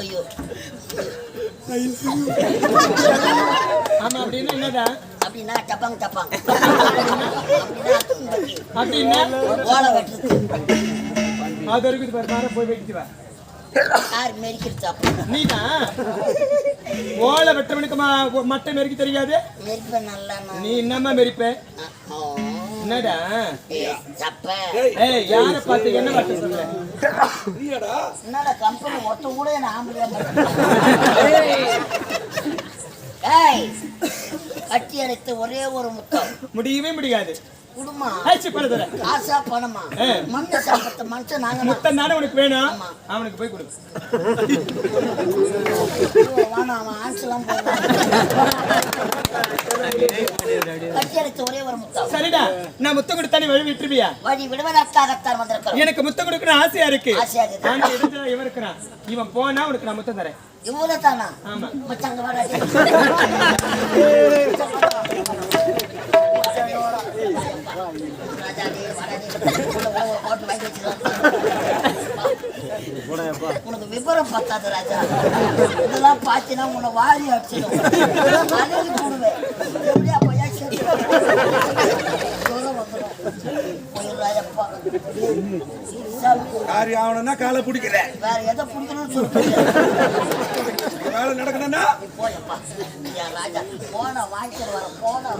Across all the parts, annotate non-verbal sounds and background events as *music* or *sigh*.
ஐயோ ஆமா அப்படின்னு என்னடா அப்படின்னா டப்பாங்க டப்பாங்க அப்படின்னா தும்பக்கி. அப்படின்னா ஓலை வெட்டுறது அது இருக்குது பாரு மாற போய் வெட்டிட்டு வா யார் மெரிக்கிறது சாப்பிடுங்க நீதான் ஓலை வெட்டவனுக்கு மா- மட்டை மெரிக்க தெரியாது மெரிப்பேன் நல்லா நீ என்னம்மா மெரிப்ப என்னடா? ஏய், யார பார்த்து என்ன வார்த்தை சொல்ற? என்னடா கம்பெனி ஒருத்த கூட என்ன ஆம்பளையா ஏய். கட்டி அரைத்த ஒரே ஒரு முத்தம். முடியவே முடியாது. குடுமா? ஆச்சு பரதல காசா பணமா. மண்ணை சாப்பிட்ட மனுஷன் நாங்க. முத்தம் தானே உனக்கு வேணும். அவனுக்கு போய் கொடு. ஐயோ, வேணாம் அவன் முத்தம் சரிடா. நான் முத்தம் கொடுத்தா நீ வழி விட்டுருவியா? வழி விடுவதற்காகத்தான் வந்திருக்கிறோம். எனக்கு முத்தம் கொடுக்கணும் ஆசையா இருக்கு. இவன் இருக்கிறான். இவன் போனா உனக்கு நான் முத்தம் தரேன். இவ்வளவு தானா ஆமா மச்சாங்க வாடா. *laughs* உனக்கு விவரம் பத்தாது ராஜா. இதெல்லாம் பார்த்தீங்கன்னா உன்னை வாரி அடிச்சிடும். அழகி போடுவேன் எப்படியா பையா சேர்த்து தூரம் வந்துடும் போயிடுறாயப்பா காரி ஆகணும்னா காலை பிடிக்கிற வேற எதை பிடிக்கணும்னு சொல்லிட்டு வேலை நடக்கணும்னா? போயப்பா. ராஜா. போனா வாங்கிட்டு வர போனா.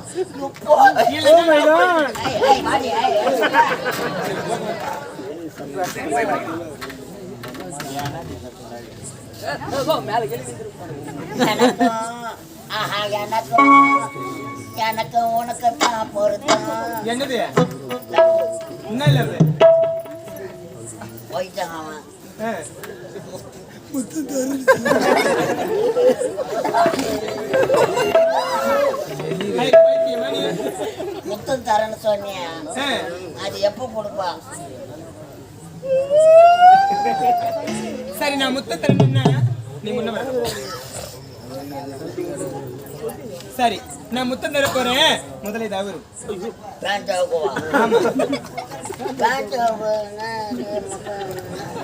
எனக்கும் உனக்கு தான் பொருத்தம். என்னது? என்ன இல்ல? போயிட்டான் அவன். முத்தம் தரேன்னு சொன்னியா? ஆ. அது எப்போ கொடுப்பா? சரி நான் முத்தம் தரணும்னா நீ முன்ன சரி நான் முத்தம் தர போறேன். முதல்ல பேண்ட்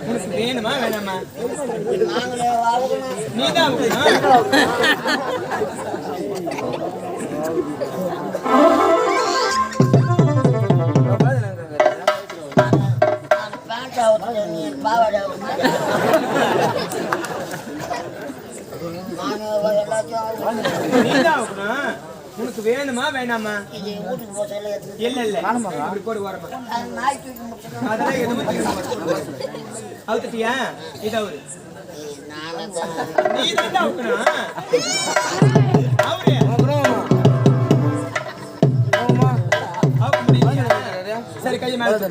உனக்கு வேணுமா வேணாமா? நீதான் பாவாடை ஆகுது நான் எல்லாத்தையும் ஆகணும். நீதான் உனக்கு வேணுமா வேணாமா? இல்ல இல்ல. இப்படி போடு ஓரமா. அதெல்லாம் எதுவும் அவுத்துட்டியா? இது நீ தான் அவுக்கணும் கையை மேல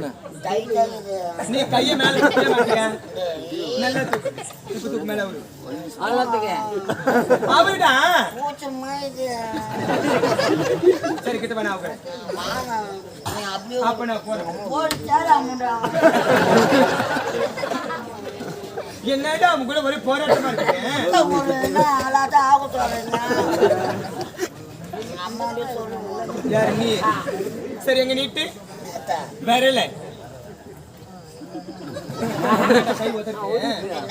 நீ கையை மேல நல்லா *laughs* தூக்கு தூக்கு மேல அவரு அவருடா சரி கிட்ட நீ அப்படியே அப்ப நான் போறேன். என்னடா அவங்க கூட ஒரே போராட்டமா இருக்கு சரி எங்க நீட்டு? வரல. கை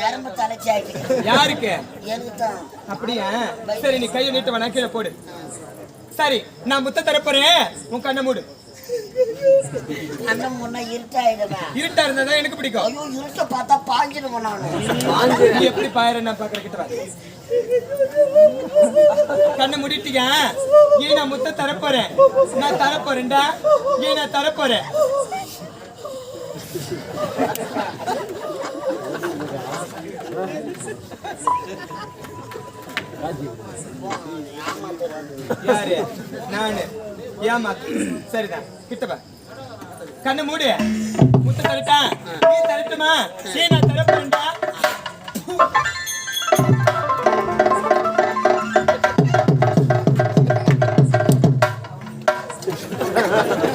நரம்பு தலைச்சி ஆயிட்டு யாருக்கு? எனக்கு அப்படியா? சரி நீ கையை நீட்டு வேணா கீழே போடு. சரி நான் முத்த தரப்போறேன் உன் கண்ணை மூடு. அண்ணன் முன்ன இருட்டாயிடுவேன் இருட்டா இருந்தா எனக்கு பிடிக்கும். ஐயோ இருட்ட பார்த்தா பாஞ்சிடுவேன் நானு. நீ எப்படி பாயற? நான் பாக்குற கிட்ட கண்ணை மூடிட்டியா? ஏன் நான் முத்த தரப்போறேன். நான் தரப்போறேன்டா. ஏன் நான் தரப்போறேன். யாரு? நானு. ஏமா சரிதான் கிட்டப்பா. கண்ணு மூடு. முத்து தரட்டா நீ தரட்டுமா சரி நான் ha ha.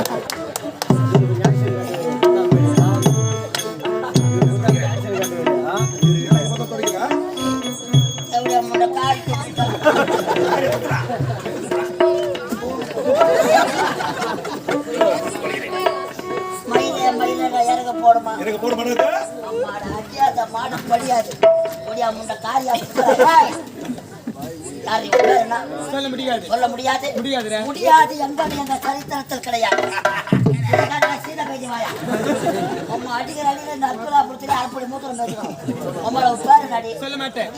ஒடியா முண்ட காரியா? சொல்ல முடியாது. சொல்ல முடியாது. முடியாதுடா. முடியாது எங்க எங்க சரித்திரத்தில் கிடையாது. அடிக்கிற அடிக்கிற இந்த அற்புதா அரைப்படி மூத்திரம் பேரு நடி சொல்ல மாட்டேன்.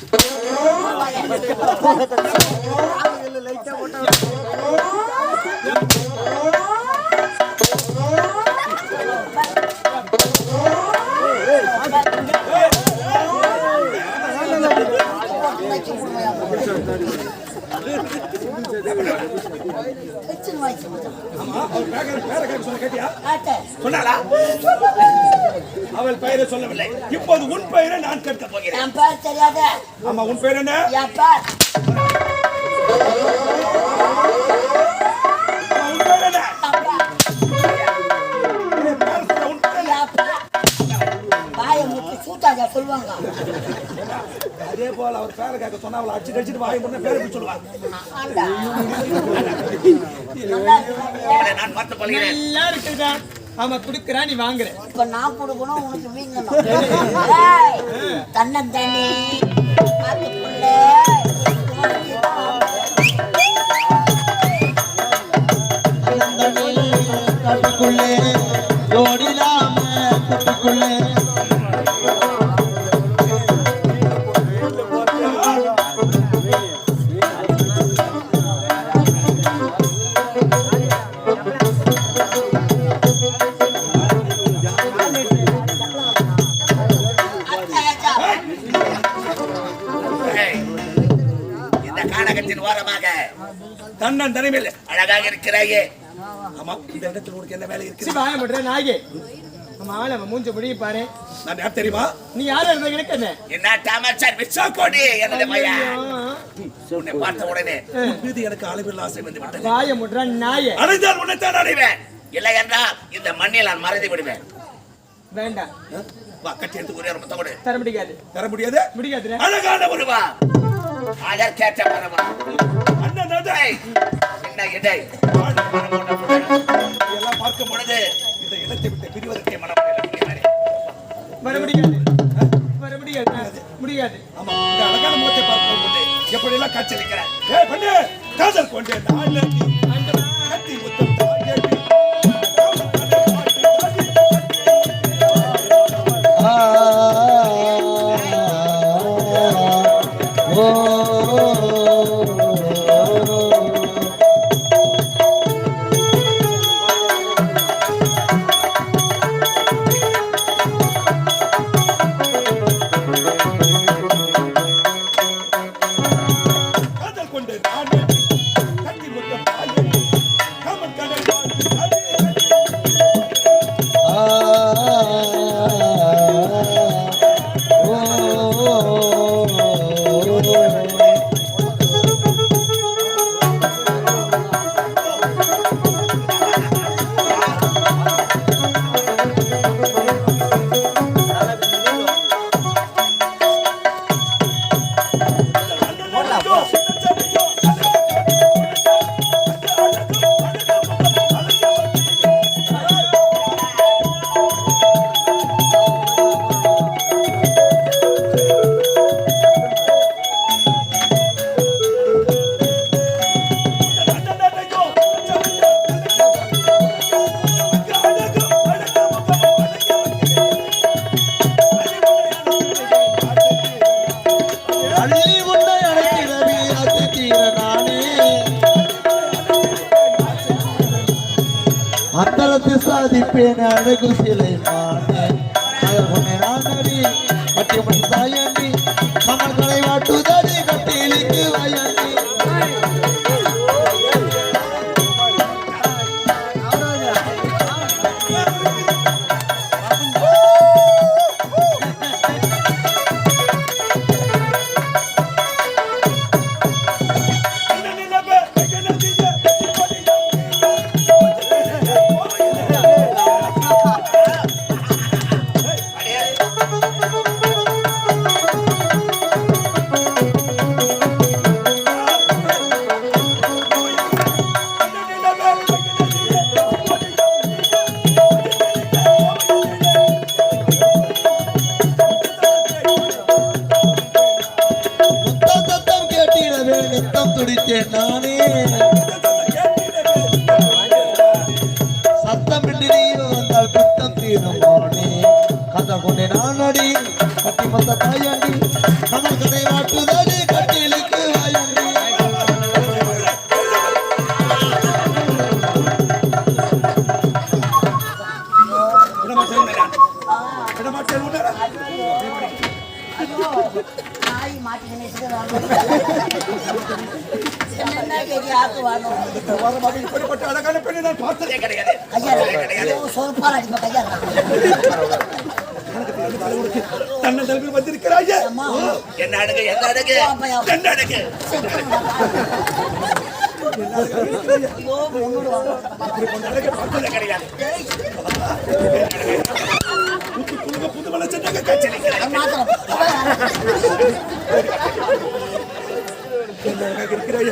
*laughs* அவள் பெயரை சொல்லவில்லை. இப்போது உன் பெயரை நான் கேட்க போகிறேன். தெரியாது. ஆமா உன் பேர் என்ன? சொல்லுவாங்க. அதே போல அவர் பேரை கேட்க சொன்னா அவளை அடிச்சு கடிச்சிட்டு வாய் முன்ன பேரை போய் சொல்லுவாங்க. நான் பார்த்து நல்லா இருக்குதா ஆமா குடுக்குறா நீ வாங்குற. இப்ப நான் கொடுக்கணும் உனக்கு வீங்கணும். அதுக்குள்ள கட்டுக்குள்ளே ஓடிடாம இருக்கிறாயே. ஆமா. இந்த இடத்துல உனக்கு என்ன வேலை இருக்கு வாய மாட்டேன் நாயே ஆமா அவன் மூஞ்ச முடிய பாரு. நான் யார் தெரியுமா? நீ இருந்தா எனக்கு என்ன? என்ன அமைச்சர் விஸ்வகோடி எனது பையன் ஐயோ. உன்னை பார்த்த உடனே உன் மீது எனக்கு அளவில் ஆசை வந்து விட்டது. வாய முட்றா நாயே. அடைந்தால் உன்னைத்தான் அடைவேன். இல்லை என்றால் இந்த மண்ணில் நான் மறந்து விடுவேன். வேண்டாம். வா கட்டி எடுத்து ஒரே ஒரு முத்தம் கொடு. தர முடியாது. தர முடியாது? முடியாதுடா அழகான ஒருவா அதற்கேற்ற மரமா அண்ணன் நதை. ஏய், என்ன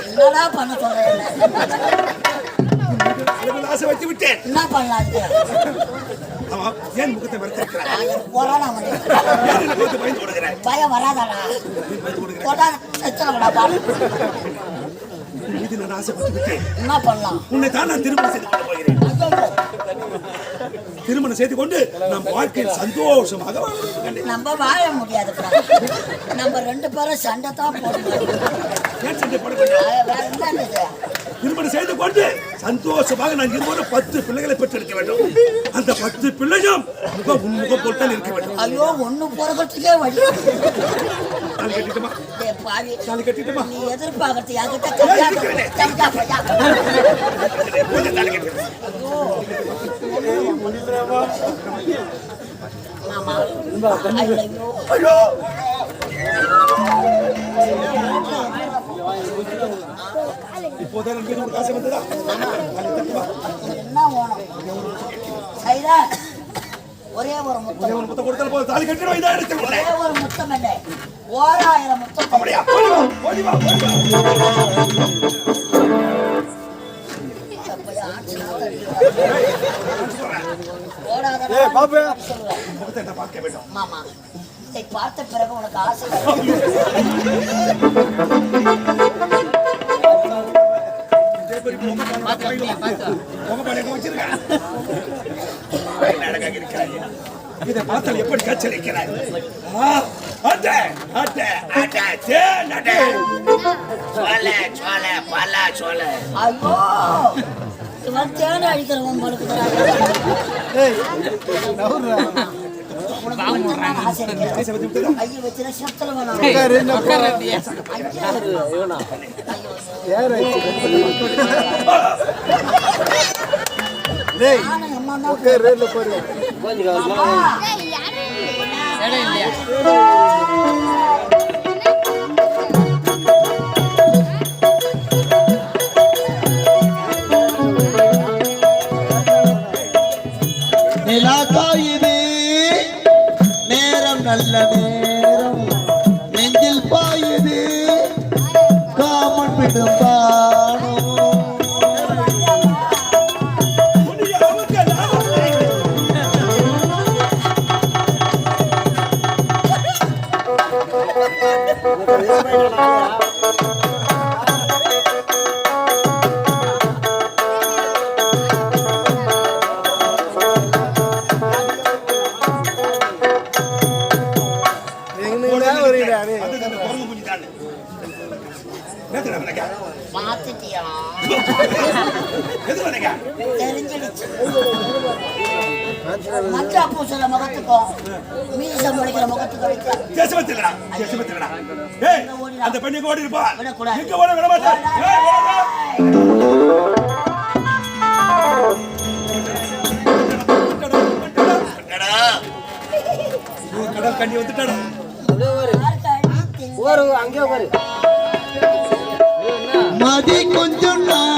என்னடா பண்ண சொல்றேன் *laughs* என்ன பண்ணலாம் அதுக்கு ஆமா ஏன் முகத்தை எனக்கு கொரோனா வந்து பயந்து பயம் வராதாடா. மீது நான் ஆசைப்பட்டு விட்டேன் என்ன பண்ணலாம்? உன்னை தான் நான் திருமணம் செய்து கொள்ள போகிறேன். ஐயோ, திருமணம் செய்து கொண்டு நம் வாழ்க்கையில் சந்தோஷமாக. நம்ம வாழ முடியாதுப்பா. நம்ம ரெண்டு பேரும் சண்டை தான் போடணும். ஏன் சண்டை போட? வேற என்ன இது திருமணம் செய்து கொண்டு சந்தோஷமாக நான் இருவரும் பத்து பிள்ளைகளை பெற்றெடுக்க வேண்டும். அந்த பத்து பிள்ளையும் முக உன்முகம் போட்டால் இருக்க வேண்டும். ஐயோ ஒண்ணு போறதுக்கே வழி. நான் கட்டிட்டுமா? பாவி. நான் கட்டிட்டுமா? நீ எதிர்பார்க்கறது தாலி ஐயோ. ஐயோ. இப்போதான் மீது ஒரு ஆசை வந்ததா என்ன சைதா ஒரே ஒரு முத்தம். ஒரு முத்தம் கொடுத்தால் போதும். தாலி எடுத்து ஒரே ஒரு முத்தம் இல்லை. ஓராயிரம் முத்தம் அப்படியா? ஓடி வா ஓடி வா ஓடி வா. ஓடாத முகத்தை நான் பார்க்க வேண்டும்? மாமா இதை பார்த்த பிறகு உனக்கு ஆசை *laughs* வச்சிருக்கேன் அழகாக இதை பார்த்தால் எப்படி காய்ச்சலிக்கிறாய் அட்டை அட்டை ஆட்டா சே நட சோல பல ஐயோ உனக்கு மட்டும்தான் வந்தீங்க? பார்த்துட்டியா எதுக்கு வந்தீங்க? தெரிஞ்சிடுச்சு மஞ்சா பூசுற முகத்துக்கும் மீசம் முடிக்கிற முகத்துக்கும். ஏய், அந்த பெண்ணு இங்க ஓடி இருப்பா. விடக்கூடாது. இங்க ஓட விட மாட்டேன். ஏய், ஓடாத. என்னடா இவன் கடல் கண்ணி வந்துட்டாடா. யாருக்கு அடித்து? மதி கொஞ்சம் நாள்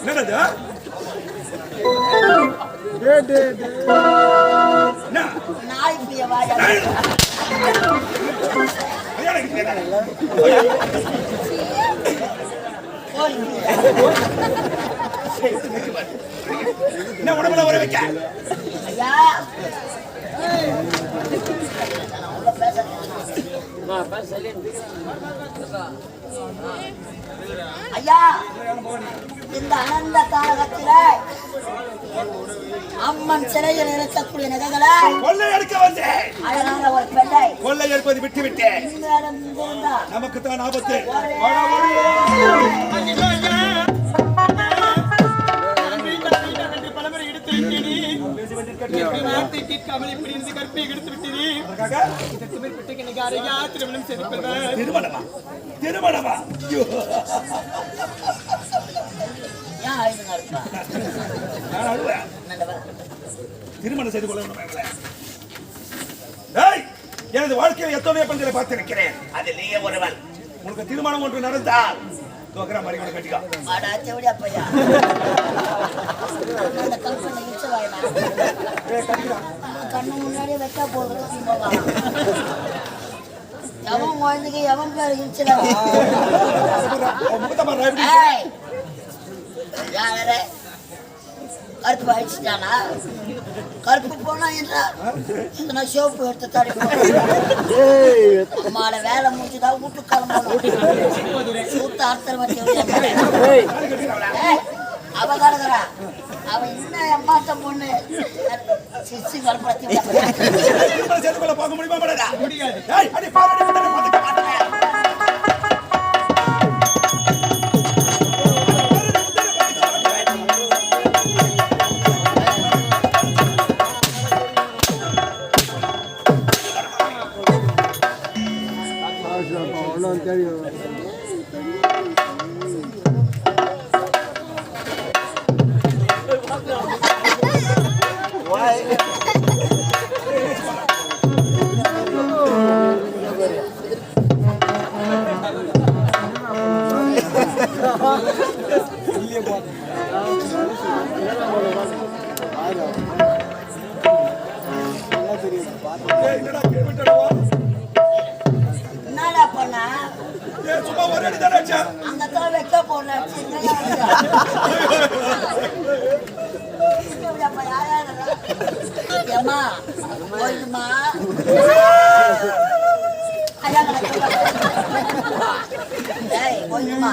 என்னது? என்ன? உடம்புல வர வைக்க? பேச ஐயா இந்த அனந்த காலகத்தில அம்மன் சிலையில் இருக்கக்கூடிய நகைகளை கொள்ளையெடுக்க வந்தேன். அதனால ஒரு பெண்ணை கொள்ளையெடுப்பது விட்டு விட்டேன். நமக்கு தான் ஆபத்து. திருமணமா? திருமணமா? நான் அழுவேன் திருமணம் செய்து கொள்ள எனது வாழ்க்கையில் எத்தனையோ பெண்களை பார்த்திருக்கிறேன் அது நீயே ஒருவன். உனக்கு திருமணம் ஒன்று நடந்தால் தோக்கிற மாதிரி கூட கட்டிக்கா. கண்ணு முன்னாடியே வெட்டா போதும் எவன் குழந்தைக்கு எவன் யாரு *laughs* கருப்பு அழிச்சிட்டானா கருப்பு போனா என்ன? இந்த சோப்பு எடுத்து தாடி அம்மால வேலை முடிச்சுதான் வீட்டு கிளம்பணும். சூத்த அர்த்தம் அவ கலக்குறா அவ என்ன அம்மாட்ட பொண்ணு. சிசு கலப்புறத்தி போயிடுமா போயிடுமா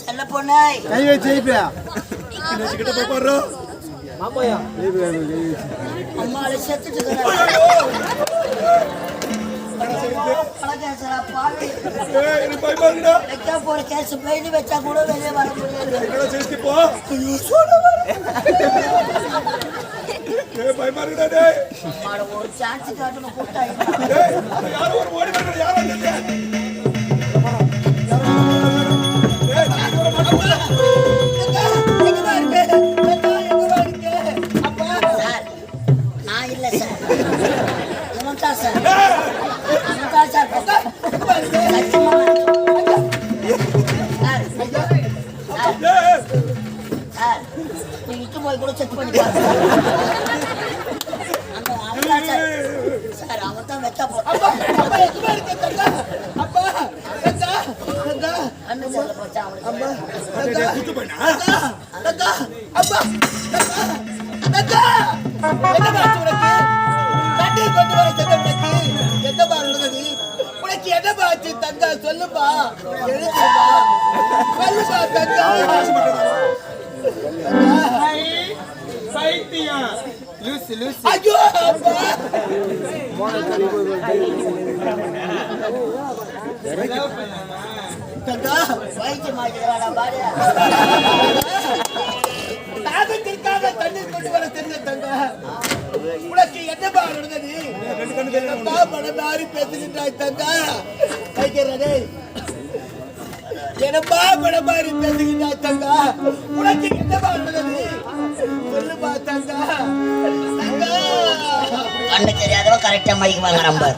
செல்ல பொண்ணு. கை வச்சு வைப்பியா கிட்ட போய் பாரு. அம்மாவை செத்துட்டு வைக்க போற கேஸ் பெயிலி வச்சா கூட வெளியே வர முடியாது. ஒரு சான்ஸ் காட்டணும் கூட்டாய் சார் சார் அவன் தான் வச்சா உனக்கு என்ன பாச்சு தங்கா சொல்லுப்பா எழுதுப்பா சொல்லுப்பா தங்கா லூசு லூசு ஐயோ தங்கா வைத்தியம் ஆகிக்கிறாடா பாடியா தாகத்திற்காக தண்ணீர் கொண்டு வர தெரிஞ்ச தங்கா உனக்கு என்னப்பா நடந்தது என்னப்பா பணமாறி பேசுகின்றாய் தங்கா. என்னப்பா பணமாறி பேசுகின்றாய் தங்கா. உனக்கு என்னப்பா நடந்தது சொல்லுப்பா தங்கா தங்கா. கண்ணு தெரியாதவன் கரெக்டாக மைக்கு வாங்குறான் பாரு.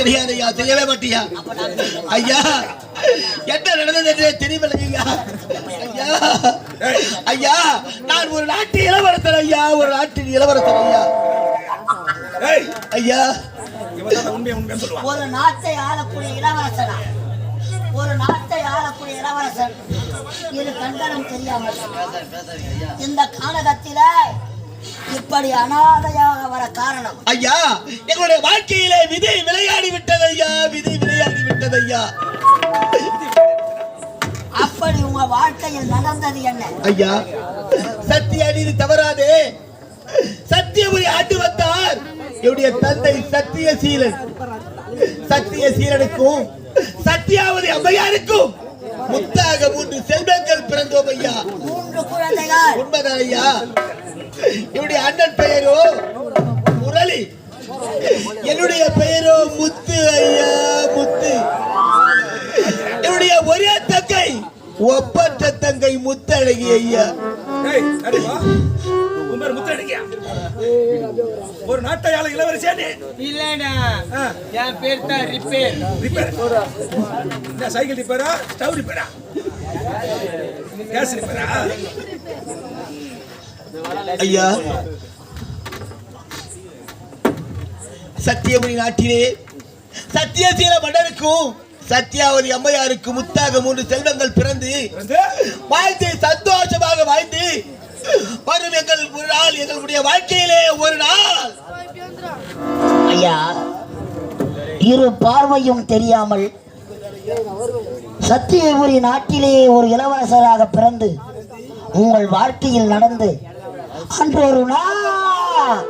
கிடையாது ஐயா செய்யவே மாட்டியா? ஐயா என்ன நடந்தது தெரியவில்லை ஐயா. ஐயா ஐயா நான் ஒரு நாட்டு இளவரசர் ஐயா ஒரு நாட்டின் இளவரசர் ஐயா. ஏய், ஐயா. ஒரு நாட்டை ஆளக்கூடிய இளவரசனா? ஒரு நாட்டை ஆளக்கூடிய இளவரசன். இது கண்டனம் தெரியாமல். இந்த கானகத்தில இப்படி அனாதையாக வர காரணம். ஐயா எங்களுடைய வாழ்க்கையிலே விதி விளையாடி விட்டது ஐயா விதி விளையாடி விட்டது ஐயா. அப்படி உங்க வாழ்க்கையில் நடந்தது என்ன? ஐயா சத்திய அநீதி தவறாதே. சத்தியபுரி ஆண்டு வந்தார். என்னுடைய தந்தை சத்தியசீலன் சத்தியசீலனுக்கும் சத்தியாவதி அம்மையாருக்கும் முத்தாக மூன்று செல்வங்கள் பிறந்தோம் ஐயா. மூன்று குழந்தைகள். உண்மைதான் ஐயா. என்னுடைய அண்ணன் பெயரோ? முரளி. என்னுடைய பெயரோ முத்து ஐயா முத்து. என்னுடைய ஒரே தங்கை ஒப்பற்ற தங்கை முத்தழகி ஐயா. ஒரு நாட்டை ஆள இளவரசியா இல்லடா. என் பேர் தான் ரிப்பேர். ரிப்பேர். என்ன சைக்கிள் ரிப்பேரா? ஸ்டவ் ரிப்பேரா? கேஸ் ரிப்பேரா? ஐயா. சத்தியமணி நாட்டிலே சத்தியசீல மன்னருக்கும் சத்தியாவதி அம்மையாருக்கு முத்தாக மூன்று செல்வங்கள் பிறந்து வாழ்ந்து சந்தோஷமாக வாழ்ந்து வரும் எங்கள் ஒரு நாள் எங்களுடைய வாழ்க்கையிலே ஒரு நாள். ஐயா இரு பார்வையும் தெரியாமல் சத்தியபுரி நாட்டிலே ஒரு இளவரசராக பிறந்து உங்கள் வாழ்க்கையில் நடந்து அன்று ஒரு நாள்.